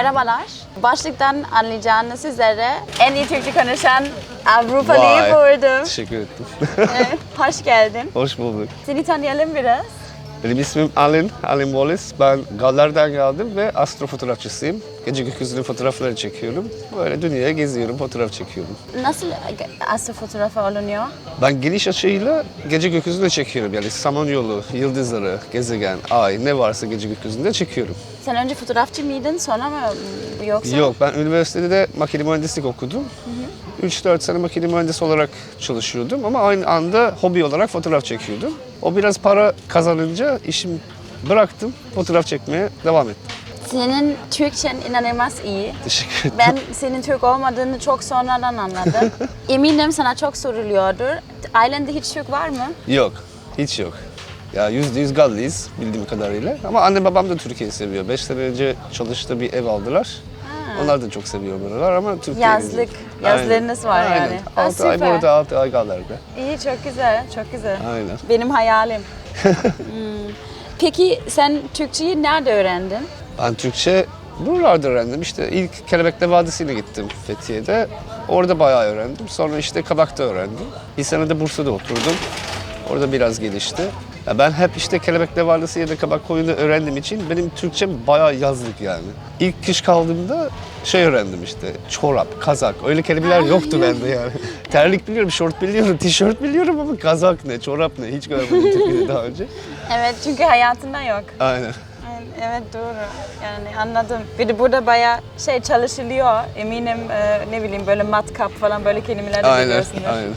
Merhabalar. Başlıktan anlayacağınız sizlere en iyi Türkçe konuşan Avrupalı'yı Vay. buldum. Teşekkür ettim. Evet, Hoş geldin. Hoş bulduk. Seni tanıyalım biraz. Benim ismim Alin, Alin Wallace. Ben Galler'den geldim ve astrofotoğrafçısıyım. Gece gökyüzünün fotoğrafları çekiyorum. Böyle dünyaya geziyorum, fotoğraf çekiyorum. Nasıl astrofotoğrafı olunuyor? Ben geniş açıyla gece gökyüzünde çekiyorum. Yani Samanyolu, yıldızları, gezegen, ay ne varsa gece gökyüzünde çekiyorum. Sen önce fotoğrafçı mıydın sonra mı yoksa? Yok ben üniversitede de makine mühendislik okudum. 3-4 sene makine mühendisi olarak çalışıyordum ama aynı anda hobi olarak fotoğraf çekiyordum. O biraz para kazanınca işimi bıraktım, fotoğraf çekmeye devam ettim. Senin Türkçen inanılmaz iyi. Teşekkür ederim. Ben senin Türk olmadığını çok sonradan anladım. Eminim sana çok soruluyordur. Ailende hiç Türk var mı? Yok, hiç yok. Ya yüzde yüz Gallıyız bildiğim kadarıyla. Ama anne babam da Türkiye'yi seviyor. Beş sene önce çalıştığı bir ev aldılar. Onlar da çok seviyor buralar ama Türkiye... Yazlık, yazlarınız var Aynen. yani. Ha, 6 ay süper. burada, 6 ay Galler'de. İyi çok güzel, çok güzel. Aynen. Benim hayalim. Hmm. Peki sen Türkçeyi nerede öğrendin? Ben Türkçe buralarda öğrendim. İşte ilk Kelebekle Vadisi'ne gittim Fethiye'de. Orada bayağı öğrendim. Sonra işte Kabak'ta öğrendim. Bir sene de Bursa'da oturdum. Orada biraz gelişti. Ya ben hep işte Kelebekle Vadisi ya da Kabak koyunu öğrendiğim için benim Türkçem bayağı yazlık yani. İlk kış kaldığımda şey öğrendim işte çorap, kazak öyle kelimeler yoktu bende yani. Terlik biliyorum, şort biliyorum, tişört biliyorum ama kazak ne, çorap ne hiç görmedim Türkiye'de daha önce. Evet çünkü hayatında yok. Aynen. Evet doğru. Yani anladım. Bir de burada bayağı şey çalışılıyor. Eminim e, ne bileyim böyle matkap falan böyle kelimeler de Aynen, biliyorsundur. aynen.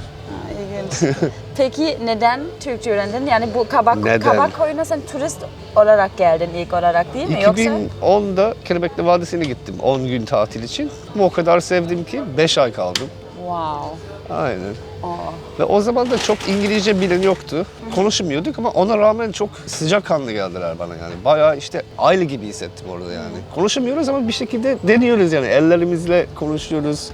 Peki neden Türkçe öğrendin? Yani bu kabak, Neden? kabak koyuna sen turist olarak geldin ilk olarak değil mi? Yoksa 2010'da Kelebekli Vadisi'ne gittim 10 gün tatil için. Bu o kadar sevdim ki 5 ay kaldım. wow. Aynen. Oh. Ve o zaman da çok İngilizce bilen yoktu. Konuşamıyorduk ama ona rağmen çok sıcakkanlı geldiler bana yani. Bayağı işte aile gibi hissettim orada yani. Konuşamıyoruz ama bir şekilde deniyoruz yani. Ellerimizle konuşuyoruz.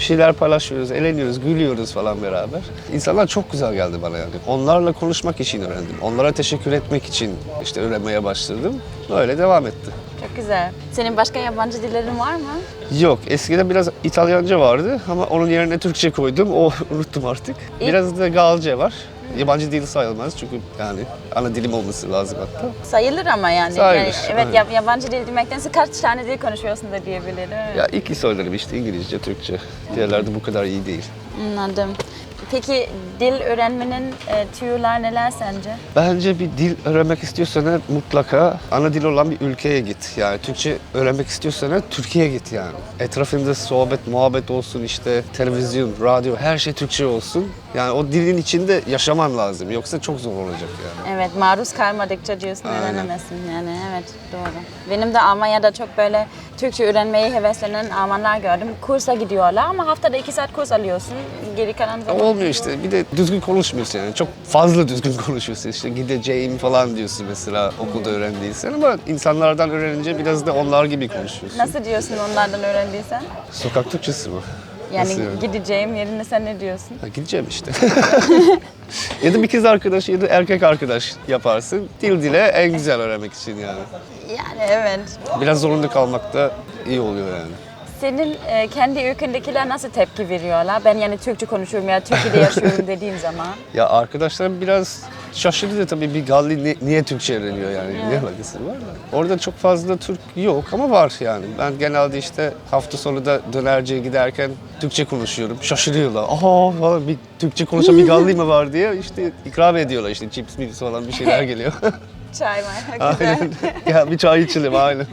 Bir şeyler paylaşıyoruz, eğleniyoruz, gülüyoruz falan beraber. İnsanlar çok güzel geldi bana yani. Onlarla konuşmak için öğrendim. Onlara teşekkür etmek için işte öğrenmeye başladım. Böyle devam etti. Çok güzel. Senin başka yabancı dillerin var mı? Yok, eskiden biraz İtalyanca vardı ama onun yerine Türkçe koydum. O unuttum artık. Biraz da Galce var. Yabancı dil sayılmaz çünkü yani ana dilim olması lazım hatta. Sayılır ama yani. Sayılır, yani evet aynen. yab- yabancı dil demektense kaç tane dil konuşuyorsun da diyebilirim. Ya iki söylerim işte İngilizce, Türkçe. Diğerlerde bu kadar iyi değil. Anladım. Peki dil öğrenmenin e, tüyolar neler sence? Bence bir dil öğrenmek istiyorsan mutlaka ana dil olan bir ülkeye git. Yani Türkçe öğrenmek istiyorsan Türkiye'ye git yani. Etrafında sohbet, muhabbet olsun işte televizyon, radyo her şey Türkçe olsun. Yani o dilin içinde yaşaman lazım. Yoksa çok zor olacak yani. Evet, maruz kalmadıkça diyorsun Aynen. öğrenemezsin yani. Evet, doğru. Benim de Almanya'da çok böyle Türkçe öğrenmeyi heveslenen Almanlar gördüm. Kursa gidiyorlar ama haftada iki saat kurs alıyorsun. Geri kalan zaman... Olmuyor işte. Bir de düzgün konuşmuyorsun yani. Çok fazla düzgün konuşuyorsun. İşte gideceğim falan diyorsun mesela okulda öğrendiysen ama insanlardan öğrenince biraz da onlar gibi konuşuyorsun. Nasıl diyorsun onlardan öğrendiysen? Sokak Türkçesi mi? Yani Nasıl yani? gideceğim yerine sen ne diyorsun? Ha, gideceğim işte. ya da bir kız arkadaş ya da erkek arkadaş yaparsın. Dil dile en güzel öğrenmek için yani. Yani evet. Biraz zorunda kalmak da iyi oluyor yani. Senin e, kendi ülkendekiler nasıl tepki veriyorlar? Ben yani Türkçe konuşuyorum ya Türkiye'de yaşıyorum dediğim zaman. Ya arkadaşlarım biraz şaşırdı da tabii bir Galli ni- niye Türkçe öğreniyor yani ne alakası var da. Orada çok fazla Türk yok ama var yani. Ben genelde işte hafta sonu da dönerciye giderken Türkçe konuşuyorum. Şaşırıyorlar. Aha falan bir Türkçe konuşan bir Galli mi var diye işte ikram ediyorlar işte chips mips falan bir şeyler geliyor. Çay var. Güzel. aynen. ya bir çay içelim aynen.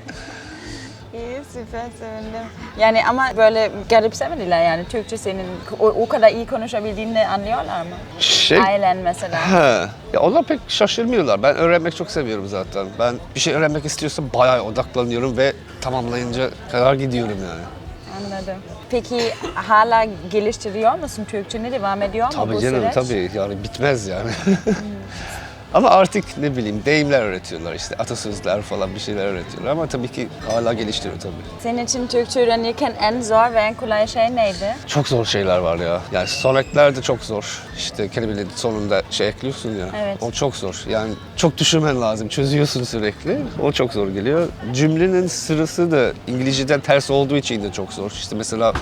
Süper sevindim. Yani ama böyle garipsemediler yani Türkçe senin o, o kadar iyi konuşabildiğini anlıyorlar mı? Şey, Ailen mesela. He. Ya onlar pek şaşırmıyorlar. Ben öğrenmek çok seviyorum zaten. Ben bir şey öğrenmek istiyorsam bayağı odaklanıyorum ve tamamlayınca kadar gidiyorum yani. Anladım. Peki hala geliştiriyor musun Türkçeni? Devam ediyor mu bu Tabii canım süreç? tabii yani bitmez yani. Ama artık ne bileyim deyimler öğretiyorlar işte atasözler falan bir şeyler öğretiyorlar ama tabii ki hala geliştiriyor tabii. Senin için Türkçe öğrenirken en zor ve en kolay şey neydi? Çok zor şeyler var ya. Yani sonetler de çok zor. İşte kelimelerin sonunda şey ekliyorsun ya. Evet. O çok zor. Yani çok düşünmen lazım. Çözüyorsun sürekli. O çok zor geliyor. Cümlenin sırası da İngilizceden ters olduğu için de çok zor. İşte mesela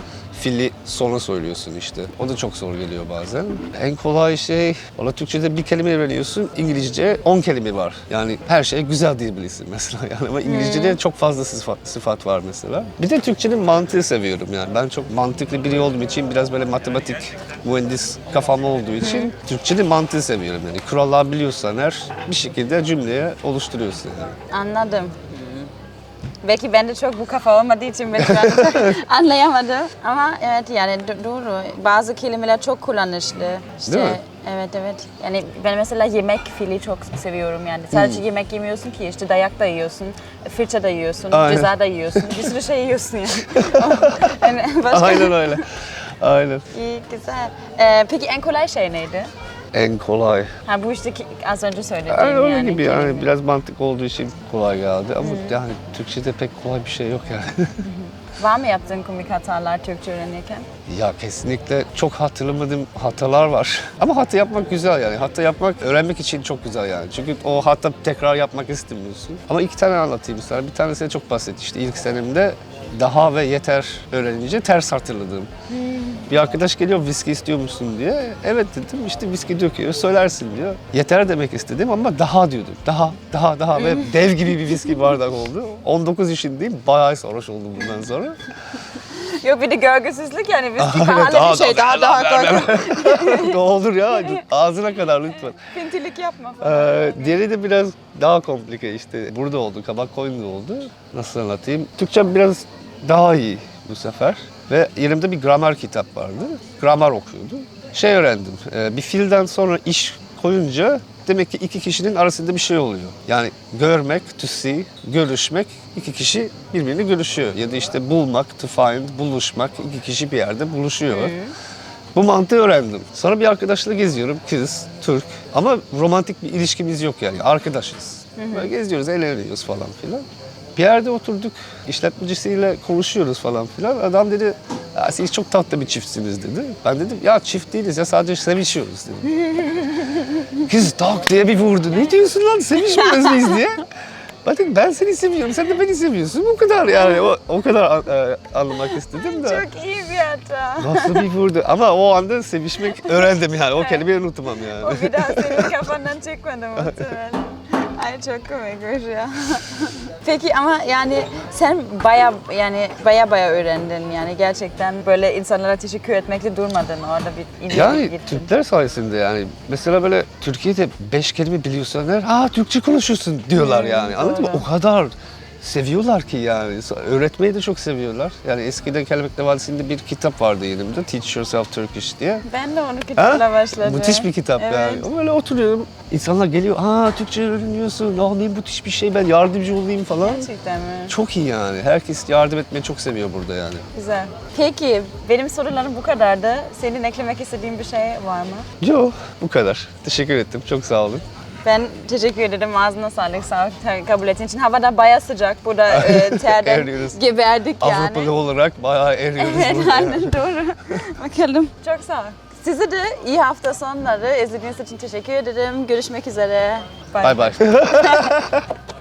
fili sona söylüyorsun işte. O da çok zor geliyor bazen. En kolay şey, valla Türkçe'de bir kelime öğreniyorsun, İngilizce 10 kelime var. Yani her şey güzel diyebilirsin mesela. Yani ama İngilizce'de çok fazla sıfat, sıfat var mesela. Bir de Türkçenin mantığı seviyorum yani. Ben çok mantıklı biri olduğum için biraz böyle matematik, mühendis kafam olduğu için Türkçenin mantığı seviyorum yani. Kurallar biliyorsan her bir şekilde cümleye oluşturuyorsun yani. Anladım. Belki ben de çok bu kafa olmadığı için ben an çok anlayamadım. Ama evet yani do- doğru. Bazı kelimeler çok kullanışlı. İşte, Değil mi? Evet evet. Yani ben mesela yemek fili çok seviyorum yani. Sadece Hmm. yemek yemiyorsun ki işte dayak da yiyorsun, fırça da yiyorsun, Aynen. ceza da yiyorsun. Bir sürü şey yiyorsun yani. yani başka... Aynen öyle. Aynen. İyi güzel. Ee, peki en kolay şey neydi? En kolay. Ha bu işte ki- az önce söylediğim Yani yani. gibi yani biraz mantık olduğu için kolay geldi ama yani Türkçe'de pek kolay bir şey yok yani. Var mı yaptığın komik hatalar Türkçe öğrenirken? ya kesinlikle çok hatırlamadığım hatalar var. Ama hata yapmak güzel yani. Hata yapmak öğrenmek için çok güzel yani. Çünkü o hata tekrar yapmak istemiyorsun. Ama iki tane anlatayım sana. Bir tanesi de çok basit işte ilk senemde daha ve yeter öğrenince ters hatırladım. Bir arkadaş geliyor viski istiyor musun diye. Evet dedim işte viski döküyor söylersin diyor. Yeter demek istedim ama daha diyordum. Daha, daha, daha ve dev gibi bir viski bardak oldu. 19 yaşındayım bayağı sarhoş oldum bundan sonra. Yok bir de görgüsüzlük yani biz pahalı daha- bir şey daha daha- daha korkunç. ne olur ya ağzına kadar lütfen. Pintilik yapma falan. Ee, diğeri de biraz daha komplike işte. Burada oldu, kabak koyunda oldu. Nasıl anlatayım? Türkçe biraz daha iyi bu sefer. Ve elimde bir gramer kitap vardı. Gramer okuyordum. Şey öğrendim, e, bir fiilden sonra iş koyunca demek ki iki kişinin arasında bir şey oluyor. Yani görmek, to see, görüşmek, iki kişi birbirini görüşüyor. Ya da işte bulmak, to find, buluşmak, iki kişi bir yerde buluşuyor. Bu mantığı öğrendim. Sonra bir arkadaşla geziyorum. Kız, Türk. Ama romantik bir ilişkimiz yok yani. Arkadaşız. Böyle geziyoruz, eğleniyoruz falan filan. Bir yerde oturduk. işletmecisiyle konuşuyoruz falan filan. Adam dedi, ya siz çok tatlı bir çiftsiniz dedi. Ben dedim, ya çift değiliz ya sadece sevişiyoruz dedim. Kız tak diye bir vurdu. Ne diyorsun lan sevişmiyoruz biz diye. Dedim, ben seni seviyorum, sen de beni seviyorsun. Bu kadar yani. O, o kadar e, anlamak istedim de. Çok iyi bir hata. Nasıl bir vurdu? Ama o anda sevişmek öğrendim yani. O kelimeyi unutmam yani. O bir daha senin kafandan çıkmadı muhtemelen. Ay çok komikmiş ya. Peki ama yani sen baya yani baya baya öğrendin yani gerçekten böyle insanlara teşekkür etmekle durmadın orada bir ileri Yani gittin. Türkler sayesinde yani. Mesela böyle Türkiye'de beş kelime biliyorsan her, ha Türkçe konuşuyorsun diyorlar yani. Anladın mı? O kadar seviyorlar ki yani. Öğretmeyi de çok seviyorlar. Yani eskiden Kelebekli Vadisi'nde bir kitap vardı elimde. Teach Yourself Turkish diye. Ben de onu kitapla başladım. Müthiş bir kitap Evet. yani. Böyle oturuyorum. İnsanlar geliyor. Aa Türkçe öğreniyorsun. Aa ne müthiş bir şey. Ben yardımcı olayım falan. Gerçekten mi? Çok iyi yani. Herkes yardım etmeyi çok seviyor burada yani. Güzel. Peki benim sorularım bu kadardı. Senin eklemek istediğin bir şey var mı? Yo bu kadar. Teşekkür ettim. Çok sağ olun. Ben teşekkür ederim. Ağzına sağlık. Sağ ol kabul ettiğin için. Hava da baya sıcak. Burada e, terden Eriyoruz. geberdik yani. Avrupalı olarak bayağı eriyoruz Evet burada. aynen doğru. Bakalım. Çok sağ ol. Size de iyi hafta sonları. İzlediğiniz için teşekkür ederim. Görüşmek üzere. Bay bay.